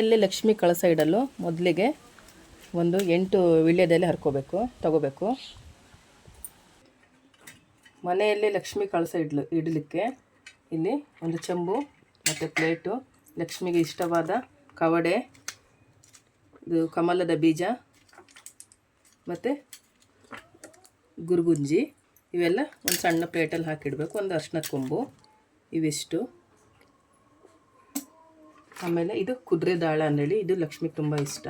ಎಲ್ಲಿ ಲಕ್ಷ್ಮಿ ಕಳಸ ಇಡಲು ಮೊದಲಿಗೆ ಒಂದು ಎಂಟು ವಿಳ್ಯದೆಲೆ ಹರ್ಕೋಬೇಕು, ತಗೋಬೇಕು. ಮನೆಯಲ್ಲಿ ಲಕ್ಷ್ಮಿ ಕಳಸ ಇಡ್ಲು ಇಡಲಿಕ್ಕೆ ಇಲ್ಲಿ ಒಂದು ಚೆಂಬು ಮತ್ತು ಪ್ಲೇಟು, ಲಕ್ಷ್ಮಿಗೆ ಇಷ್ಟವಾದ ಕವಡೆ, ಇದು ಕಮಲದ ಬೀಜ ಮತ್ತು ಗುರುಗುಂಜಿ, ಇವೆಲ್ಲ ಒಂದು ಸಣ್ಣ ಪ್ಲೇಟಲ್ಲಿ ಹಾಕಿಡಬೇಕು, ಒಂದು ಅರ್ಶಿನದ ಕೊಂಬು, ಇವಿಷ್ಟು. ಆಮೇಲೆ ಇದು ಕುದುರೆ ದಾಳ ಅಂದೇಳಿ ಇದು ಲಕ್ಷ್ಮಿಗೆ ತುಂಬ ಇಷ್ಟ.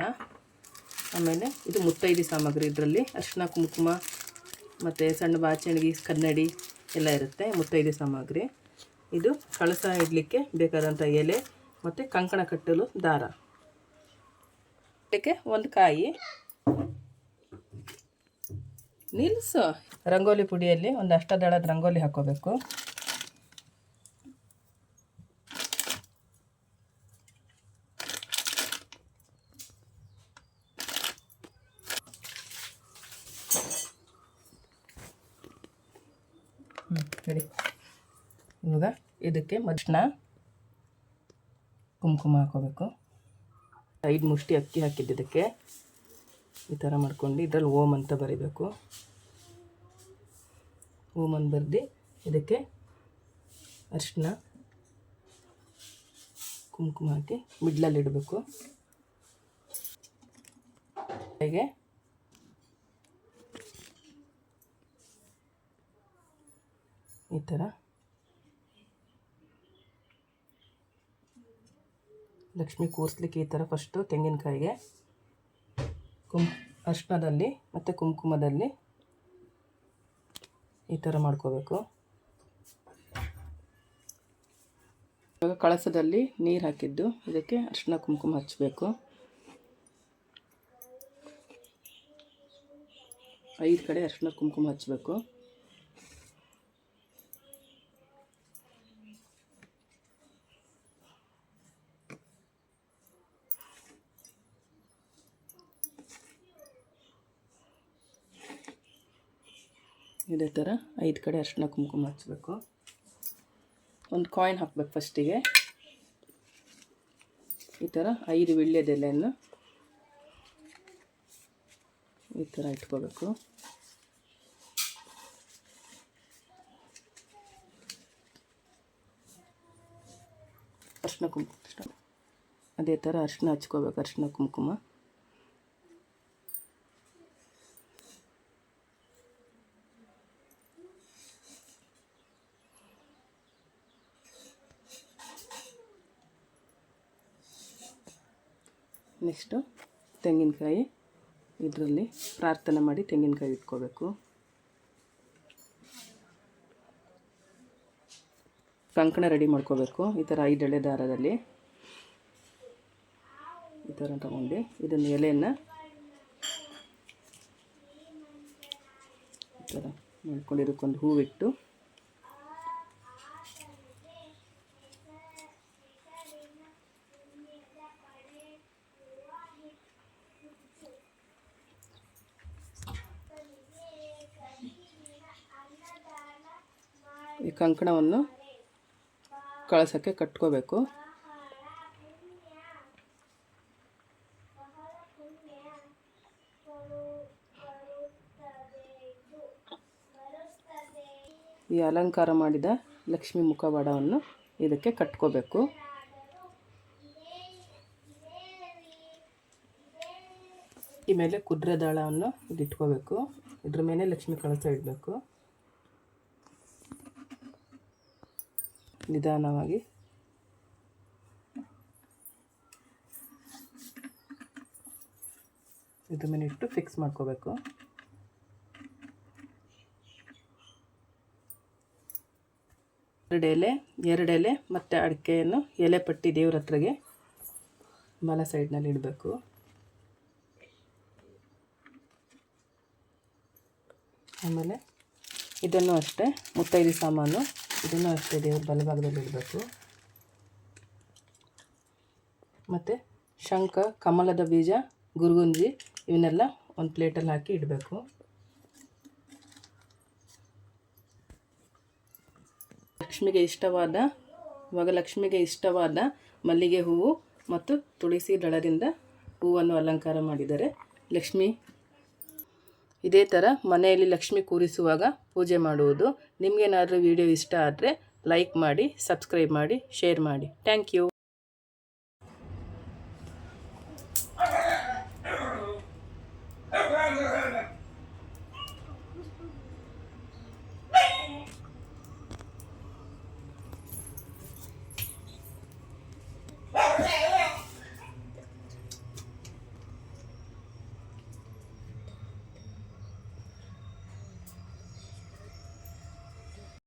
ಆಮೇಲೆ ಇದು ಮುತ್ತೈದಿ ಸಾಮಗ್ರಿ ಇದರಲ್ಲಿ ಅರಿಶಿನ ಕುಂಕುಮ ಮತ್ತು ಸಣ್ಣ ಬಾಚಣಿಗೆ, ಕನ್ನಡಿ ಎಲ್ಲ ಇರುತ್ತೆ, ಮುತ್ತೈದಿ ಸಾಮಗ್ರಿ. ಇದು ಕಳಸ ಇಡಲಿಕ್ಕೆ ಬೇಕಾದಂಥ ಎಲೆ ಮತ್ತು ಕಂಕಣ ಕಟ್ಟಲು ದಾರ. ಇದಕ್ಕೆ ಒಂದು ಕಾಯಿ. ನಿಲ್ಲಿಸು ರಂಗೋಲಿ ಪುಡಿಯಲ್ಲಿ ಒಂದು ಅಷ್ಟದಳದ ರಂಗೋಲಿ ಹಾಕೋಬೇಕು. ಹ್ಞೂ ಇವಾಗ ಇದಕ್ಕೆ ಮಜ್ನ ಕುಂಕುಮ ಹಾಕೋಬೇಕು. ಐದು ಮುಷ್ಟಿ ಅಕ್ಕಿ ಹಾಕಿದ್ದು ಇದಕ್ಕೆ. ಈ ಥರ ಮಾಡ್ಕೊಂಡು ಇದರಲ್ಲಿ ಓಮ್ ಅಂತ ಬರೀಬೇಕು. ಓಮ್ ಅಂತ ಬರೆದು ಇದಕ್ಕೆ ಅರಿಶಿನ ಕುಂಕುಮ ಹಾಕಿ ಮಿಡ್ಲಲ್ಲಿ ಇಡಬೇಕು. ಹೇಗೆ ಈ ಥರ. ಲಕ್ಷ್ಮಿ ಕೂರಿಸ್ಲಿಕ್ಕೆ ಈ ಥರ ಫಸ್ಟು ತೆಂಗಿನಕಾಯಿಗೆ. ಕುಂ ಅರ್ಶಿನದಲ್ಲಿ ಮತ್ತು ಕುಂಕುಮದಲ್ಲಿ ಈ ಥರ ಮಾಡ್ಕೋಬೇಕು. ಇವಾಗ ಕಳಸದಲ್ಲಿ ನೀರು ಹಾಕಿದ್ದು. ಇದಕ್ಕೆ ಅರ್ಶಿನ ಕುಂಕುಮ ಹಚ್ಚಬೇಕು ಐದು ಕಡೆ ಅರ್ಶಿನ ಕುಂಕುಮ ಹಚ್ಚಬೇಕು ಇದೇ ಥರ ಐದು ಕಡೆ ಅರ್ಶಿನ ಕುಂಕುಮ ಹಚ್ಚಬೇಕು ಒಂದು ಕಾಯಿನ್ ಹಾಕ್ಬೇಕು ಫಸ್ಟಿಗೆ ಈ ಥರ ಐದು ವೀಳ್ಯದೆಲೆಯನ್ನು ಈ ಥರ ಇಟ್ಕೋಬೇಕು. ಅರ್ಶಿನ ಕುಂಕುಮ. ಅದೇ ಥರ ಅರ್ಶಿನ ಹಚ್ಕೋಬೇಕು, ಅರ್ಶಿನ ಕುಂಕುಮ. ನೆಕ್ಸ್ಟು ತೆಂಗಿನಕಾಯಿ. ಇದರಲ್ಲಿ ಪ್ರಾರ್ಥನೆ ಮಾಡಿ ತೆಂಗಿನಕಾಯಿ ಇಟ್ಕೋಬೇಕು. ಕಂಕಣ ರೆಡಿ ಮಾಡ್ಕೋಬೇಕು. ಈ ಥರ ಐದೆಳೆ ದಾರದಲ್ಲಿ. ಈ ಥರ ತಗೊಂಡು ಇದನ್ನು ಎಲೆಯನ್ನು ಈ ಥರ ಮಾಡ್ಕೊಂಡು ಇದಕ್ಕೊಂದು ಹೂವಿಟ್ಟು ಈ ಕಂಕಣವನ್ನು ಕಳಸಕ್ಕೆ ಕಟ್ಕೋಬೇಕು. ಈ ಅಲಂಕಾರ ಮಾಡಿದ ಲಕ್ಷ್ಮಿ ಮುಖವಾಡವನ್ನು ಇದಕ್ಕೆ ಕಟ್ಕೋಬೇಕು. ಈ ಮೇಲೆ ಕುದುರೆ ದಾಳವನ್ನು ಇಟ್ಕೋಬೇಕು ಇದ್ರ ಮೇಲೆ ಲಕ್ಷ್ಮಿ ಕಳಸ ಇಡಬೇಕು. ನಿಧಾನವಾಗಿ. ಇದು ಮಿನಿಟ್ಟು ಫಿಕ್ಸ್ ಮಾಡ್ಕೋಬೇಕು. ಎರಡು ಎಲೆ ಎರಡು ಎಲೆ ಮತ್ತು ಅಡಿಕೆಯನ್ನು ಎಲೆ ಪಟ್ಟಿ ದೇವ್ರ ಹತ್ರಗೆ ಬಲ ಸೈಡ್ನಲ್ಲಿ ಇಡಬೇಕು. ಆಮೇಲೆ ಇದನ್ನು ಅಷ್ಟೇ ಮುತ್ತೈದು ಸಾಮಾನು ಇದನ್ನು ಅಷ್ಟೇ ದೇವ್ರ ಬಲಭಾಗದಲ್ಲಿ ಇಡಬೇಕು. ಮತ್ತು ಶಂಖ, ಕಮಲದ ಬೀಜ, ಗುರುಗುಂಜಿ ಇವನ್ನೆಲ್ಲ ಒಂದು ಪ್ಲೇಟಲ್ಲಿ ಹಾಕಿ ಇಡಬೇಕು. ಲಕ್ಷ್ಮಿಗೆ ಇಷ್ಟವಾದ ಇವಾಗ ಲಕ್ಷ್ಮಿಗೆ ಇಷ್ಟವಾದ ಮಲ್ಲಿಗೆ ಹೂವು ಮತ್ತು ತುಳಸಿ ದಳದಿಂದ ಹೂವನ್ನು ಅಲಂಕಾರ ಮಾಡಿದ್ದಾರೆ. ಲಕ್ಷ್ಮಿ ಇದೇ ಥರ ಮನೆಯಲ್ಲಿ ಲಕ್ಷ್ಮಿ ಕೂರಿಸುವಾಗ ಪೂಜೆ ಮಾಡುವುದು. ನಿಮಗೇನಾದರೂ ವಿಡಿಯೋ ಇಷ್ಟ ಆದರೆ ಲೈಕ್ ಮಾಡಿ ಸಬ್ಸ್ಕ್ರೈಬ್ ಮಾಡಿ ಶೇರ್ ಮಾಡಿ. Thank you